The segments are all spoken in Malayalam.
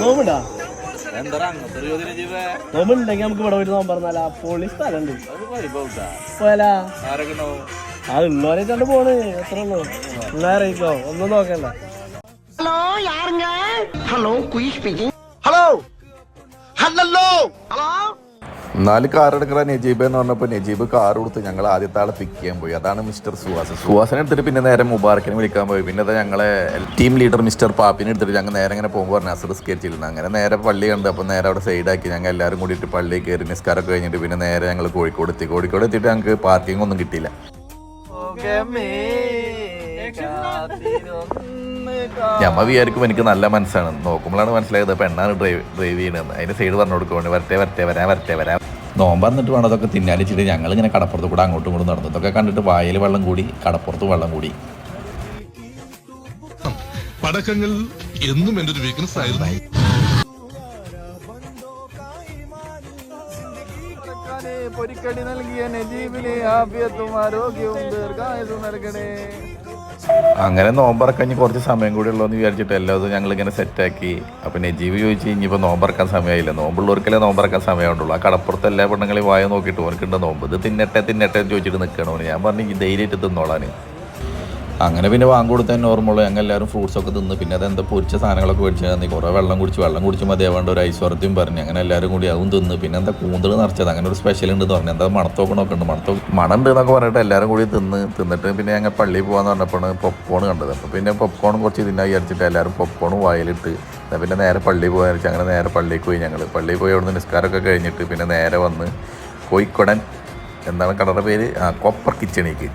നോമ്പുണ്ടാ? നോമ്പുണ്ടെങ്കിൽ നമുക്ക് ഇവിടെ പോയിട്ട് നോമ്പ് പറഞ്ഞാലാ പൊളി സ്ഥലമുണ്ട്. പോയാലാ? ആ ഉള്ളവരെ കണ്ട് പോണ്. എത്ര ഉള്ളു? ഉള്ളവരെയിക്കോ ഒന്നും നോക്കണ്ട. Hello hello hello. Hello hello നാല് കാർ എടുക്കുന്ന നജീബ് എന്ന് പറഞ്ഞപ്പോൾ നജീബ് കാർ കൊടുത്ത് ഞങ്ങൾ ആദ്യത്തെ ആളെ പിക്ക് ചെയ്യാൻ പോയി. അതാണ് മിസ്റ്റർ സുഹാസ്. സുഹാസിനെ എടുത്തിട്ട് പിന്നെ നേരെ മുബാറക്കിനെ വിളിക്കാൻ പോയി. പിന്നെ അതാ ഞങ്ങളെ ടീം ലീഡർ മിസ്റ്റർ പാപ്പിനെ എടുത്തിട്ട് ഞങ്ങൾ നേരെ ഇങ്ങനെ പോകുമ്പോൾ പറഞ്ഞു അസർ സ്കെച്ചിരുന്നു അങ്ങനെ നേരെ പള്ളി കണ്ട് അപ്പോൾ നേരെ അവിടെ സൈഡാക്കി ഞങ്ങൾ എല്ലാവരും കൂടിയിട്ട് പള്ളിയിൽ കയറി നിസ്കാരം കഴിഞ്ഞിട്ട് പിന്നെ നേരെ ഞങ്ങൾ കോഴിക്കോട് എത്തി. കോഴിക്കോട് എത്തിയിട്ട് ഞങ്ങൾക്ക് പാർക്കിംഗ് ഒന്നും കിട്ടിയില്ല. ഞമ്മ വിചാരിക്കും എനിക്ക് നല്ല മനസ്സാണ്. നോക്കുമ്പോഴാണ് മനസ്സിലായത് പെണ്ണാണ് ഡ്രൈവ് ഡ്രൈവ് ചെയ്യണത്. അതിന് സൈഡ് പറഞ്ഞു കൊടുക്കുവാണ്. വരട്ടെ വരട്ടെ വരാൻ വരട്ടെ വരാൻ നോമ്പ് വന്നിട്ട് വേണം അതൊക്കെ തിന്നാലിച്ചിട്ട് ഞങ്ങൾ ഇങ്ങനെ കടപ്പുറത്ത് കൂടെ അങ്ങോട്ടും ഇങ്ങോട്ടും നടന്നു. ഇതൊക്കെ കണ്ടിട്ട് വായിൽ വെള്ളം കൂടി കടപ്പുറത്ത് വെള്ളം കൂടി. പടക്കങ്ങൾ എന്നും എന്റെ ഒരു വീക്ക്നെസ് ആയിരുന്നു. പൊരിക്കടി നൽകിയ ആഫിയത്തും ആരോഗ്യവും ദീർഘായുസും നൽകണേ. അങ്ങനെ നോമ്പറക്കഞ്ഞ് കുറച്ച് സമയം കൂടി ഉള്ളതെന്ന് വിചാരിച്ചിട്ട് എല്ലാതും ഞങ്ങൾ ഇങ്ങനെ സെറ്റാക്കി. അപ്പം നജീവ് ചോദിച്ചു ഇനിയിപ്പോൾ നോമ്പറക്കാൻ സമയമായില്ല നോമ്പുള്ളവർക്കല്ലേ നോമ്പറക്കാൻ സമയമുണ്ടുള്ളൂ ആ കടപ്പുറത്ത് എല്ലാ പെണ്ണുങ്ങളെയും വായ നോക്കിയിട്ട് ഓനക്കുണ്ട് നോമ്പ്? ഇത് തിന്നട്ടെ തിന്നട്ടെ എന്ന് ചോദിച്ചിട്ട് നിൽക്കണോ ഞാൻ പറഞ്ഞു ധൈര്യമായിട്ട് തിന്നോളാൻ. അങ്ങനെ പിന്നെ വാങ്ങി കൊടുത്താൽ നോർമൽ ഞങ്ങൾ എല്ലാവരും ഫ്രൂട്ട്സ് ഒക്കെ തിന്ന്. പിന്നെ അതെന്താ പൊരിച്ച സാധനങ്ങളൊക്കെ മേടിച്ചു തന്നെ. കുറേ വെള്ളം കുടിച്ച്. വെള്ളം കുടിച്ച് മതിയാവേണ്ട ഒരു ഐശ്വര്യത്തെയും പറഞ്ഞു. അങ്ങനെ എല്ലാവരും കൂടി അതും തിന്ന്. പിന്നെ എന്താ കൂന്തൽ നിറച്ചത്. അങ്ങനെ ഒരു സ്പെഷ്യൽ ഉണ്ട് എന്ന് പറഞ്ഞു എന്താ മണത്തോക്കണമൊക്കെ ഉണ്ട്. മണത്തോ മണുണ്ട് എന്നൊക്കെ പറഞ്ഞിട്ട് എല്ലാവരും കൂടി തിന്ന്. തിന്നിട്ട് പിന്നെ ഞങ്ങൾ പള്ളി പോകാന്ന് പറഞ്ഞപ്പോഴാണ് പോപ്കോൺ കണ്ടത്. അപ്പോൾ പിന്നെ പോപ്കോൺ കുറച്ച് തിന്നാ വിചാരിച്ചിട്ട് എല്ലാവരും പോപ്കോൺ വായിലിട്ട്. എന്നാൽ പിന്നെ നേരെ പള്ളി പോകാൻ വെച്ചാൽ അങ്ങനെ നേരെ പള്ളിയിൽ പോയി ഞങ്ങൾ പള്ളിയിൽ പോയി അവിടുന്ന് നിസ്കാരമൊക്കെ കഴിഞ്ഞിട്ട് പിന്നെ നേരെ വന്ന് കോയിക്കൊടൻ എന്താണ് കടയുടെ പേര്? ആ കൊപ്പർ കിച്ചണിക്ക്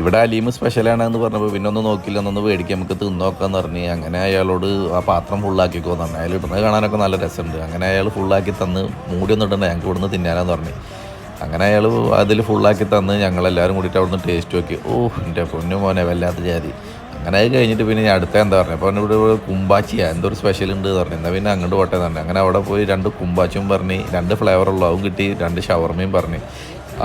ഇവിടെ അലീമ് സ്പെഷ്യലാണ് എന്ന് പറഞ്ഞപ്പോൾ പിന്നെ ഒന്ന് നോക്കില്ല എന്നൊന്ന് മേടിക്കാം നമുക്ക് തിന്നോക്കാന്ന് പറഞ്ഞ്. അങ്ങനെ അയാളോട് ആ പാത്രം ഫുള്ളാക്കിക്കോ പറഞ്ഞു. അയാൾ ഇടുന്നത് കാണാനൊക്കെ നല്ല രസമുണ്ട്. അങ്ങനെ അയാൾ ഫുള്ളാക്കി തന്ന് മൂടി ഒന്നും ഇടണ്ട ഞങ്ങൾക്ക് ഇവിടുന്ന് തിന്നാനാന്ന് പറഞ്ഞു. അങ്ങനെ അയാൾ അതിൽ ഫുള്ളാക്കി തന്ന് ഞങ്ങളെല്ലാവരും കൂടിയിട്ട് അവിടുന്ന് ടേസ്റ്റ് നോക്കി. ഓ എന്റെ പൊന്നു മോനെ വല്ലാത്ത ജാതി. അങ്ങനെ അത് കഴിഞ്ഞിട്ട് പിന്നെ ഞാൻ അടുത്ത എന്താ പറഞ്ഞത് അപ്പോൾ ഇവിടെ ഒരു കുമ്പാച്ചിയാ എന്തോ ഒരു സ്പെഷ്യൽ ഉണ്ട് എന്ന് പറഞ്ഞു. എന്നാൽ പിന്നെ അങ്ങോട്ട് പോട്ടെ എന്ന് പറഞ്ഞു. അങ്ങനെ അവിടെ പോയി രണ്ട് കുമ്പാച്ചും പറഞ്ഞ് രണ്ട് ഫ്ലേവർ അതും കിട്ടി രണ്ട് ഷവർമയും പറഞ്ഞ്.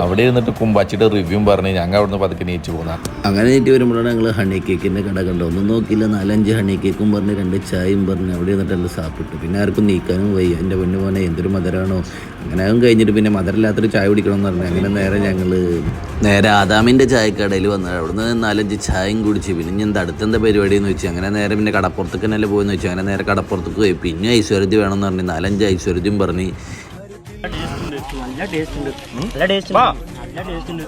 അവിടെ ഇരുന്നിട്ട് കുമ്പാച്ചിയുടെ റിവ്യൂ പറഞ്ഞ് ഞങ്ങൾ അവിടുന്ന് പതുക്കെ നീച്ചു പോകുന്ന അങ്ങനെ നീട്ടി വരുമ്പോഴാണ് ഞങ്ങൾ ഹണി കേക്കിന്റെ കട കണ്ടത്. ഒന്നും നോക്കിയില്ല. നാലഞ്ച് ഹണി കേക്കും പറഞ്ഞ് രണ്ട് ചായയും പറഞ്ഞ് അവിടെ ഇരുന്നിട്ട് എല്ലാം സാപ്പിട്ടു. പിന്നെ ആർക്കും നീക്കാനും വയ്യ. എന്റെ പൊന്നു പോനെ എന്തൊരു മധുരമാണോ അങ്ങനെ അതും കഴിഞ്ഞിട്ട് പിന്നെ മധുരമില്ലാത്തൊരു ചായ കുടിക്കണം എന്ന് പറഞ്ഞു. അങ്ങനെ നേരെ ഞങ്ങൾ നേരെ ആദാമിന്റെ ചായക്കടയിൽ വന്നത് അവിടുന്ന് നാലഞ്ച് ചായയും കുടിച്ച്. പിന്നെ ഇനി എന്താ അടുത്തെന്താ പരിപാടി എന്ന് വെച്ചു. അങ്ങനെ നേരെ പിന്നെ കടപ്പുറത്തേക്ക് തന്നെ പോയെന്ന് വെച്ചു. അങ്ങനെ നേരെ കടപ്പുറത്തേക്ക് പോയി. പിന്നെ ഐശ്വര്യതി വേണമെന്ന് പറഞ്ഞു നാലഞ്ച് ഐശ്വര്യതിയും പറഞ്ഞ് നല്ല ടേസ്റ്റ് ഉണ്ട്. നല്ല ടേസ്റ്റ് നല്ല ടേസ്റ്റ് ഉണ്ട്.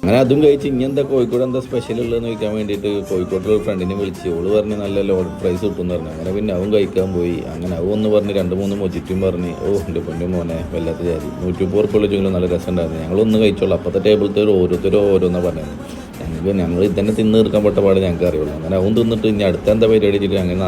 അങ്ങനെ അതും കഴിച്ച് ഇനി എന്താ കോഴിക്കോട് എന്താ സ്പെഷ്യൽ ഉള്ളതെന്ന് ചോദിക്കാൻ വേണ്ടിയിട്ട് കോഴിക്കോട്ടിൽ ഒരു ഫ്രണ്ടിനെ വിളിച്ച്. ഓൾ പറഞ്ഞ് നല്ല ലോഡ് പ്രൈസ് കിട്ടുമെന്ന് പറഞ്ഞു. അങ്ങനെ പിന്നെ അവൻ കഴിക്കാൻ പോയി. അങ്ങനെ അവൻ ഒന്ന് പറഞ്ഞ് രണ്ട് മൂന്ന് മൊജിറ്റും പറഞ്ഞ്. ഓ എന്റെ പൊന്നു മോനെ വല്ലാത്ത ജാതി. നൂറ്റി മുപ്പത് ഉറുപ്പ് വെച്ചെങ്കിലും നല്ല രസമുണ്ടായിരുന്നു. ഞങ്ങളൊന്ന് കഴിച്ചോളൂ. അപ്പോഴത്തെ ടേബിളത്തെ ഓരോരുത്തരും ഓരോന്നാ പറഞ്ഞത്. ഞങ്ങൾക്ക് ഞങ്ങൾ ഇതന്നെ തിന്ന് തീർക്കാൻ പെട്ട പാട് ഞങ്ങൾക്ക് അറിയുള്ളൂ. അങ്ങനെ അവൻ തിന്നിട്ട് ഇനി അടുത്ത എന്താ പരിപാടി വെച്ചിട്ട് അങ്ങനെ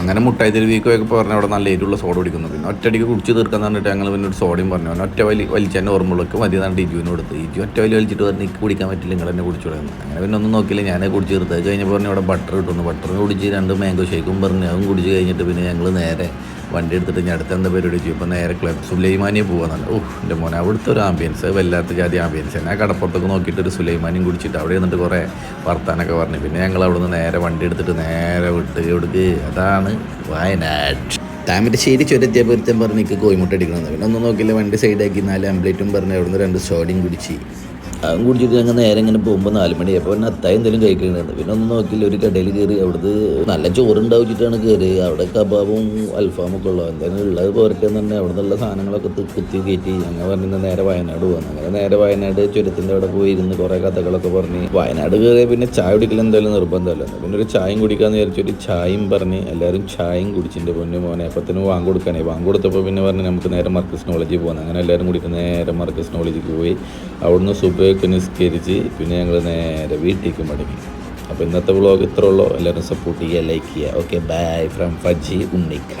അങ്ങനെ മുട്ടായി തെരുവിക്കൊക്കെ പറഞ്ഞ അവിടെ നല്ല എരിവുള്ള സോഡ കുടിക്കുന്നു. പിന്നെ ഒറ്റയടിക്ക് കുടിച്ച് തീർക്കാൻ പറഞ്ഞിട്ട് ഞങ്ങൾ പിന്നെ ഒരു സോഡയും പറഞ്ഞു. അവൻ ഒറ്റ വലി വലിച്ചെന്നെ ഓർമ്മകളൊക്കെ മതി എന്നാണ് ഇജുവിന് കൊടുത്ത് ഇജു ഒറ്റ വലി വലിച്ചിട്ട് പറഞ്ഞ് എനിക്ക് കുടിക്കാൻ പറ്റില്ല നിങ്ങൾ എന്നെ. കുടിച്ചു തുടങ്ങുന്നത് അങ്ങനെ പിന്നെ ഒന്നും നോക്കിയില്ല ഞാനേ കുടിച്ച് തീർത്ത്. കഴിഞ്ഞപ്പോൾ പറഞ്ഞു അവിടെ ബട്ടർ കിട്ടുന്നു. ബട്ടർ കുടിച്ച് രണ്ട് മാംഗോ ഷേക്കും പറഞ്ഞു അതും കുടിച്ച് കഴിഞ്ഞിട്ട് പിന്നെ ഞങ്ങൾ നേരെ വണ്ടി എടുത്തിട്ട് ഞാൻ അടുത്ത എന്താ പരിപാടി ചെയ്യും ഇപ്പം നേരെ ക്ലബ് സുലൈമാനിയെ പോകുന്നുണ്ട് ഓഹ് എന്റെ മോനെ അവിടുത്തെ ഒരു ആംബിയൻസ് വല്ലാത്ത ജാതി ആംബിയൻസ് ഞാൻ കടപ്പുറത്തൊക്കെ നോക്കിയിട്ട് ഒരു സുലൈമാനിയും കുടിച്ചിട്ട് അവിടെ നിന്നിട്ട് കുറേ വർത്താനൊക്കെ പറഞ്ഞു. പിന്നെ ഞങ്ങൾ അവിടെ നിന്ന് നേരെ വണ്ടി എടുത്തിട്ട് നേരെ വിട്ട് എവിടേക്ക്? അതാണ് വയനാട്. താമരശ്ശേരി ചുരത്തിയ പൊരുത്തം പറഞ്ഞ് എനിക്ക് കോയിമുട്ട അടിക്കണമെന്ന്. പിന്നെ ഒന്നും നോക്കില്ല വണ്ടി സൈഡാക്കി നാല് ആംബ്ലേറ്റും പറഞ്ഞ് അവിടുന്ന് രണ്ട് സോഡയും കുടിച്ച്. അതും കുടിച്ചിട്ട് ഞങ്ങൾ നേരെ ഇങ്ങനെ പോകുമ്പോൾ നാല് മണി. അപ്പോൾ പിന്നെ അത്തായം എന്തെങ്കിലും കഴിക്കണ്ടായിരുന്നു പിന്നെ ഒന്നും നോക്കില്ല ഒരു കടയിൽ കയറി അവിടുന്ന് നല്ല ചോറുണ്ടാവിച്ചിട്ടാണ് കയറി അവിടെ കബാബും അൽഫാമൊക്കെ ഉള്ളത് എന്തായാലും ഉള്ളത് പോരട്ടെ എന്ന് തന്നെ അവിടെ നിന്നുള്ള സാധനങ്ങളൊക്കെ കുത്തി കയറ്റി. ഞങ്ങൾ പറഞ്ഞ നേരെ വയനാട് പോകുന്നു അങ്ങനെ നേരെ വയനാട് ചുരത്തിന്റെ അവിടെ പോയി ഇരുന്ന് കുറേ കഥകളൊക്കെ പറഞ്ഞ് വയനാട് കയറിയ പിന്നെ ചായ കുടിക്കൽ എന്തായാലും നിർബന്ധമല്ല. പിന്നെ ഒരു ചായയും കുടിക്കാമെന്ന് വിചാരിച്ചൊരു ചായയും പറഞ്ഞ് എല്ലാവരും ചായയും കുടിച്ചിന്റെ പൊന്നു മോനെ. അപ്പത്തിന് വാങ്ങ് കൊടുക്കാനേ. വാങ്ങ് കൊടുത്തപ്പോൾ പിന്നെ പറഞ്ഞ് നമുക്ക് നേരെ മർക്കസ് നോളജിൽ പോകുന്നത് അങ്ങനെ എല്ലാവരും കൂടി നേരെ മർക്കസ് നോളജിക്ക് പോയി. അവിടുന്ന് സുബയൊക്കെ നിസ്കരിച്ച് പിന്നെ ഞങ്ങൾ നേരെ വീട്ടിലേക്ക് മടങ്ങി. അപ്പോൾ ഇന്നത്തെ വ്ളോഗ് ഇത്ര ഉള്ളൂ. എല്ലാവരും സപ്പോർട്ട് ചെയ്യുക ലൈക്ക് ചെയ്യുക. ഓക്കെ ബൈ ഫ്രം ഫജി ഉണ്ണിക്ക.